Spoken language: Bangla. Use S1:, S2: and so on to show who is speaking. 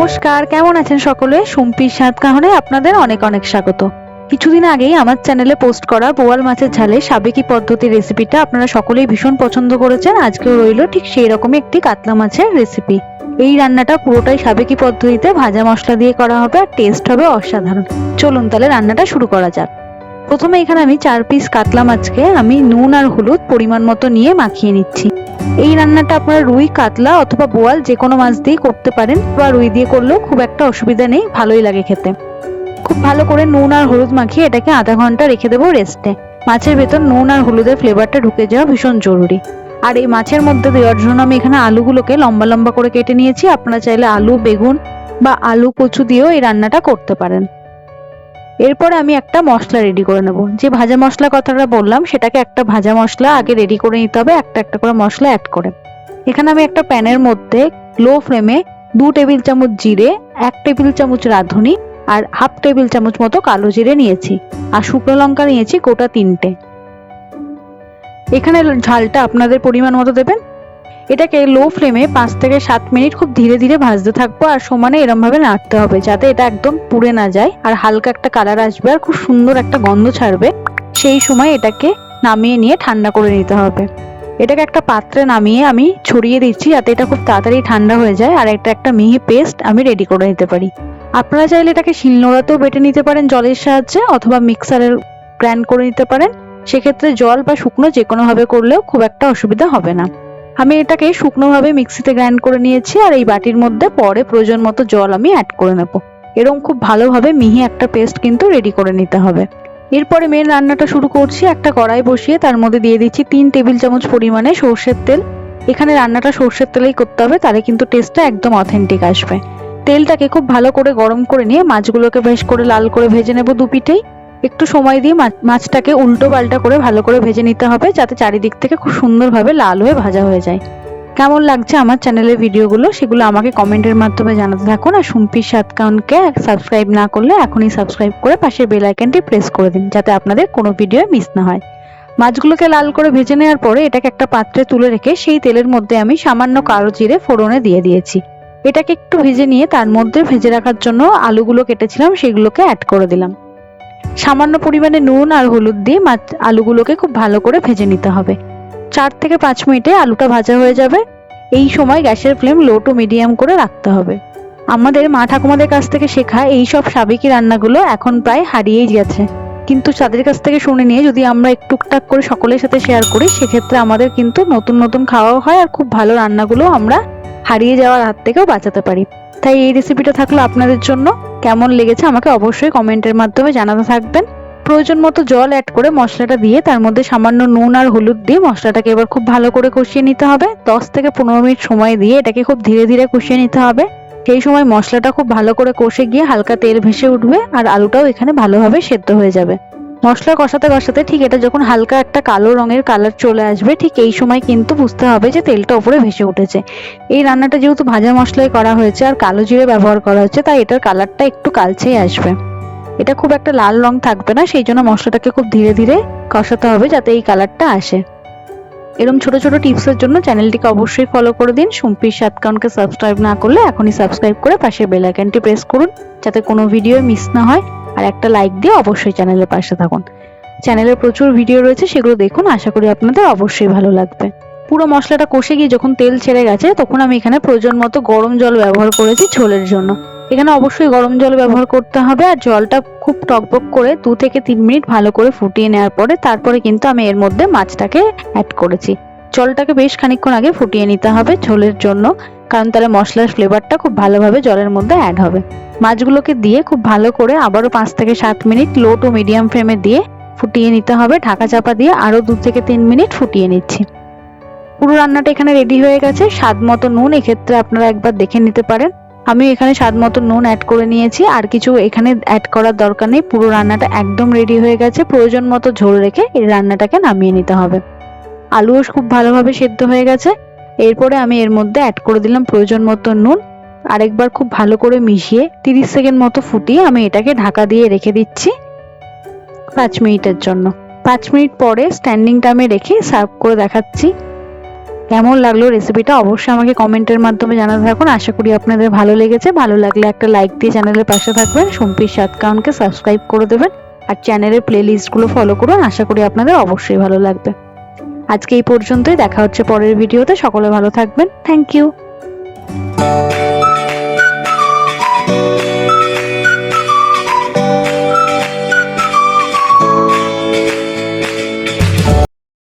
S1: নমস্কার, কেমন আছেন সকলে? সুম্পির স্বাদ কাহনে আপনাদের অনেক অনেক স্বাগত। কিছুদিন আগেই আমার চ্যানেলে পোস্ট করা বোয়াল মাছের ঝালে সাবেকি পদ্ধতির রেসিপিটা আপনারা সকলেই ভীষণ পছন্দ করেছেন। আজকেও রইল ঠিক সেই রকমই একটি কাতলা মাছের রেসিপি। এই রান্নাটা পুরোটাই সাবেকি পদ্ধতিতে ভাজা মশলা দিয়ে করা হবে আর টেস্ট হবে অসাধারণ। চলুন তাহলে রান্নাটা শুরু করা যাক। প্রথমে এখানে আমি চার পিস কাতলা মাছকে আমি নুন আর হলুদ পরিমাণ মতো নিয়ে মাখিয়ে নিচ্ছি। এই রান্নাটা আপনারা রুই, কাতলা অথবা বোয়াল যে কোনো মাছ দিয়ে করতে পারেন বা রুই দিয়ে করলেও খুব একটা অসুবিধা নেই, ভালোই লাগে খেতে। খুব ভালো করে নুন আর হলুদ মাখিয়ে এটাকে আধা ঘণ্টা রেখে দেবো রেস্টে। মাছের ভেতর নুন আর হলুদের ফ্লেভারটা ঢুকে যাওয়া ভীষণ জরুরি। আর এই মাছের মধ্যে দেওয়ার জন্য আমি এখানে আলুগুলোকে লম্বা লম্বা করে কেটে নিয়েছি, আপনারা চাইলে আলু, বেগুন বা আলু, কচু দিয়েও এই রান্নাটা করতে পারেন। এরপর আমি একটা মশলা রেডি করে নেব। যে ভাজা মশলা কথাটা বললাম, সেটাকে একটা ভাজা মশলা আগে রেডি করে নিতে হবে, একটা একটা করে মশলা অ্যাড করে। এখানে আমি একটা প্যানের মধ্যে লো ফ্লেমে দু টেবিল চামচ জিরে, এক টেবিল চামচ রাঁধুনি আর হাফ টেবিল চামচ মতো কালো জিরে নিয়েছি আর শুকনো লঙ্কা নিয়েছি গোটা তিনটে। এখানে ঝালটা আপনাদের পরিমাণ মতো দেবেন। এটাকে লো ফ্লেমে পাঁচ থেকে সাত মিনিট খুব ধীরে ধীরে ভাজতে থাকব আর সমানে এরম ভাবে নাড়তে হবে যাতে এটা একদম পুড়ে না যায় আর হালকা একটা কালার আসবে আর খুব সুন্দর একটা গন্ধ ছাড়বে। সেই সময় এটাকে নামিয়ে নিয়ে ঠান্ডা করে নিতে হবে। এটাকে একটা পাত্রে নামিয়ে আমি ছড়িয়ে দিচ্ছি যাতে এটা খুব তাড়াতাড়ি ঠান্ডা হয়ে যায় আর এটা একটা মিহি পেস্ট আমি রেডি করে নিতে পারি। আপনারা চাইলে এটাকে শিলনোড়াতেও বেটে নিতে পারেন জলের সাহায্যে অথবা মিক্সারের গ্র্যান্ড করে নিতে পারেন। সেক্ষেত্রে জল বা শুকনো যে কোনোভাবে করলেও খুব একটা অসুবিধা হবে না। আমি এটাকে শুকনোভাবে মিক্সিতে গ্রাইন্ড করে নিয়েছি আর এই বাটির মধ্যে পরে প্রয়োজন মতো জল আমি অ্যাড করে নেব। এরকম খুব ভালোভাবে মিহি একটা পেস্ট কিন্তু রেডি করে নিতে হবে। এরপরে মেন রান্নাটা শুরু করছি, একটা কড়াই বসিয়ে তার মধ্যে দিয়ে দিচ্ছি তিন টেবিল চামচ পরিমাণে সর্ষের তেল। এখানে রান্নাটা সর্ষের তেলেই করতে হবে, তাহলে কিন্তু টেস্টটা একদম অথেন্টিক আসবে। তেলটাকে খুব ভালো করে গরম করে নিয়ে মাছগুলোকে বেশ করে লাল করে ভেজে নেব দু পিঠেই একটু সময় দিয়ে মাছটাকে উল্টো পাল্টা করে ভালো করে ভেজে নিতে হবে, যাতে চারিদিক থেকে খুব সুন্দরভাবে লাল হয়ে ভাজা হয়ে যায়। কেমন লাগছে আমার চ্যানেলের ভিডিওগুলো সেগুলো আমাকে কমেন্টের মাধ্যমে জানাতে থাকুন। আর সুম্পির সাতকাউনকে সাবস্ক্রাইব না করলে এখনই সাবস্ক্রাইব করে পাশের বেল আইকনটি প্রেস করে দিন, যাতে আপনাদের কোনো ভিডিও মিস না হয়। মাছগুলোকে লাল করে ভেজে নেওয়ার পরে এটাকে একটা পাত্রে তুলে রেখে সেই তেলের মধ্যে আমি সামান্য কালো জিরে ফোড়নে দিয়ে দিয়েছি। এটাকে একটু ভেজে নিয়ে তার মধ্যে ভেজে রাখার জন্য আলুগুলো কেটেছিলাম, সেগুলোকে অ্যাড করে দিলাম। সামান্য পরিমাণে নুন আর হলুদ দিয়ে মাছ আলুগুলোকে খুব ভালো করে ভেজে নিতে হবে। চার থেকে পাঁচ মিনিটে আলুটা ভাজা হয়ে যাবে। এই সময় গ্যাসের ফ্লেম লো টু মিডিয়াম করে রাখতে হবে। আমাদের মা ঠাকুমাদের কাছ থেকে শেখা এই সব সাবেকি রান্নাগুলো এখন প্রায় হারিয়েই গেছে। কিন্তু তাদের কাছ থেকে শুনে নিয়ে যদি আমরা একটু টুকটাক করে সকলের সাথে শেয়ার করি, সেক্ষেত্রে আমাদের কিন্তু নতুন নতুন খাওয়াও হয় আর খুব ভালো রান্নাগুলো আমরা হারিয়ে যাওয়ার হাত থেকেও বাঁচাতে পারি। তাই এই রেসিপিটা থাকল আপনাদের জন্য। কেমন লেগেছে আমাকে অবশ্যই কমেন্টের মাধ্যমে জানাতে থাকবেন। প্রয়োজন মতো জল অ্যাড করে মশলাটা দিয়ে তার মধ্যে সামান্য নুন আর হলুদ দিয়ে মশলাটাকে এবার খুব ভালো করে কষিয়ে নিতে হবে। দশ থেকে পনেরো মিনিট সময় দিয়ে এটাকে খুব ধীরে ধীরে কষিয়ে নিতে হবে। সেই সময় মশলাটা খুব ভালো করে কষে গিয়ে হালকা তেল ভেসে উঠবে আর আলুটাও এখানে ভালোভাবে সেদ্ধ হয়ে যাবে। মশলা কষাতে কষাতে ঠিক এটা যখন হালকা একটা কালো রঙের কালার চলে আসবে, ঠিক এই সময় কিন্তু বুঝতে হবে যে তেলটা উপরে ভেসে উঠেছে। এই রান্নাটা যেহেতু ভাজা মশলায় করা হয়েছে আর কালো জিরে ব্যবহার করা হচ্ছে, তাই এটার কালারটা একটু কালচেই আসবে। এটা খুব একটা লাল রং থাকবে না, সেই জন্য মশলাটাকে খুব ধীরে ধীরে কষাতে হবে যাতে এই কালারটা আসে। এরকম ছোট ছোট টিপসের জন্য চ্যানেলটিকে অবশ্যই ফলো করে দিন। সুম্পির সাতকাউনকে সাবস্ক্রাইব না করলে এখনই সাবস্ক্রাইব করে পাশে বেল আইকনটি প্রেস করুন, যাতে কোনো ভিডিও মিস না হয়। আর একটা লাইক দিয়ে অবশ্যই চ্যানেলের পাশে থাকুন। চ্যানেলে প্রচুর ভিডিও রয়েছে, সেগুলো দেখুন, আশা করি আপনাদের অবশ্যই ভালো লাগবে। পুরো মশলাটা কষে গিয়ে যখন তেল ছেড়ে গেছে, তখন আমি এখানে প্রয়োজন মতো গরম জল ব্যবহার করেছি ঝোলের জন্য। এখানে অবশ্যই গরম জল ব্যবহার করতে হবে, আর জলটা খুব টকবক করে দু থেকে তিন মিনিট ভালো করে ফুটিয়ে নেওয়ার পরে, তারপরে কিন্তু আমি এর মধ্যে মাছটাকে অ্যাড করেছি। জলটাকে বেশ খানিকক্ষণ আগে ফুটিয়ে নিতে হবে ঝোলের জন্য। কারণ তাহলে মশলার ফ্লেভারটা খুব ভালোভাবে জলের মধ্যে অ্যাড হবে। মাছগুলোকে দিয়ে খুব ভালো করে আবারও পাঁচ থেকে সাত মিনিট লো টু মিডিয়াম ফ্লেমে দিয়ে ফুটিয়ে নিতে হবে। ঢাকা চাপা দিয়ে আরও দু থেকে তিন মিনিট ফুটিয়ে নিচ্ছি। পুরো রান্নাটা এখানে রেডি হয়ে গেছে। স্বাদ মতো নুন এক্ষেত্রে আপনারা একবার দেখে নিতে পারেন। আমি এখানে স্বাদ মতো নুন অ্যাড করে নিয়েছি। আর কিছু এখানে অ্যাড করার দরকার নেই। পুরো রান্নাটা একদম রেডি হয়ে গেছে। প্রয়োজন মতো ঝোল রেখে এই রান্নাটাকে নামিয়ে নিতে হবে। আলুও খুব ভালোভাবে সেদ্ধ হয়ে গেছে। এরপরে আমি এর মধ্যে অ্যাড করে দিলাম প্রয়োজন মতো নুন। আরেকবার খুব ভালো করে মিশিয়ে 30 সেকেন্ড মতো ফুটিয়ে আমি এটাকে ঢাকা দিয়ে রেখে দিচ্ছি পাঁচ মিনিটের জন্য। পাঁচ মিনিট পরে স্ট্যান্ডিং টাইমে রেখে সার্ভ করে দেখাচ্ছি। কেমন লাগল রেসিপিটা অবশ্যই আমাকে কমেন্টের মাধ্যমে জানাতে থাকুন। আশা করি আপনাদের ভালো লেগেছে। ভালো লাগলে একটা লাইক দিয়ে চ্যানেলের পাশে থাকবেন। সম্পির সাত কাউনকে সাবস্ক্রাইব করে দেবেন। আর চ্যানেলের প্লেলিস্টগুলো ফলো করুন। আশা করি আপনাদের অবশ্যই ভালো লাগবে। আজকে এই পর্যন্তই। দেখা হচ্ছে পরের ভিডিওতে। সকলে ভালো থাকবেন। Thank you